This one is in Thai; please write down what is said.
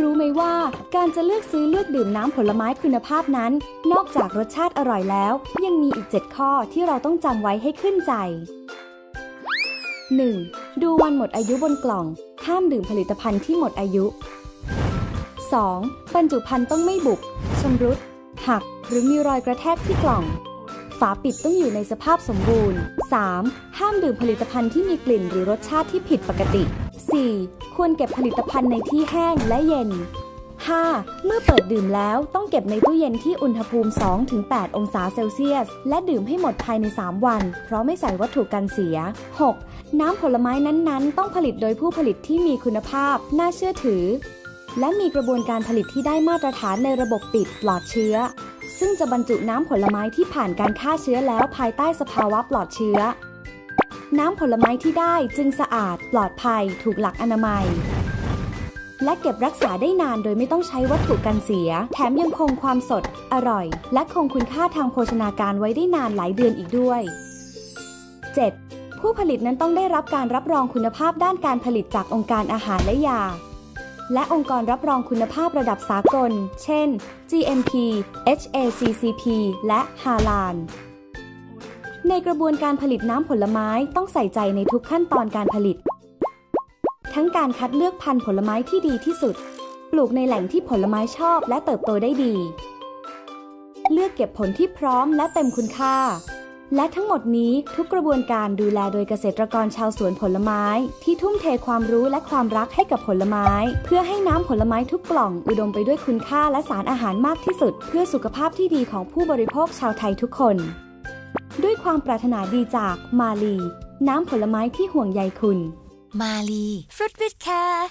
รู้ไหมว่าการจะเลือกซื้อเลือกดื่มน้ำผลไม้คุณภาพนั้น นอกจากรสชาติอร่อยแล้ว ยังมีอีก 7 ข้อที่เราต้องจำไว้ให้ขึ้นใจ 1. ดูวันหมดอายุบนกล่อง ห้ามดื่มผลิตภัณฑ์ที่หมดอายุ 2. บรรจุภัณฑ์ต้องไม่บุบชำรุด หัก หรือมีรอยกระแทกที่กล่อง ฝาปิดต้องอยู่ในสภาพสมบูรณ์ 3. ห้ามดื่มผลิตภัณฑ์ที่มีกลิ่นหรือรสชาติที่ผิดปกติ 4. ควรเก็บผลิตภัณฑ์ในที่แห้งและเย็น 5. เมื่อเปิดดื่มแล้วต้องเก็บในตู้เย็นที่อุณหภูมิ 2-8 องศาเซลเซียส และดื่มให้หมดภายใน 3 วัน เพราะไม่ใส่วัตถุกันเสีย 6. น้ำผลไม้นั้นๆ ต้องผลิตโดยผู้ผลิตที่มีคุณภาพ น่าเชื่อถือ และมีกระบวนการผลิตที่ได้มาตรฐานในระบบปิดปลอดเชื้อ ซึ่งจะบรรจุน้ำผลไม้ที่ผ่านการฆ่าเชื้อแล้วภายใต้สภาวะปลอดเชื้อ น้ำผลไม้ที่ได้จึงสะอาดปลอดภัยถูกหลักอนามัย และเก็บรักษาได้นานโดยไม่ต้องใช้วัตถุกันเสีย แถมยังคงความสด อร่อย และคงคุณค่าทางโภชนาการไว้ได้นานหลายเดือนอีกด้วย 7. ผู้ผลิตนั้นต้องได้รับการรับรองคุณภาพด้านการผลิตจากองค์การอาหารและยา และองค์กรรับรองคุณภาพระดับสากล เช่น GMP HACCP และ HALAL ในกระบวนการผลิตน้ำผลไม้ต้องใส่ใจในทุกขั้นตอนการผลิต ทั้งการคัดเลือกพันธุ์ผลไม้ที่ดีที่สุด ปลูกในแหล่งที่ผลไม้ชอบและเติบโตได้ดี เลือกเก็บผลที่พร้อมและเต็มคุณค่า และทั้งหมดนี้ทุกกระบวนการดูแลโดยเกษตรกรชาวสวนผลไม้ ที่ทุ่มเทความรู้และความรักให้กับผลไม้ เพื่อให้น้ำผลไม้ทุกกล่องอุดมไปด้วยคุณค่าและสารอาหารมากที่สุด เพื่อสุขภาพที่ดีของผู้บริโภคชาวไทยทุกคน ความปรารถนาดีจากมาลี น้ำผลไม้ที่ห่วงใยคุณ มาลีฟรุตวิทแคร์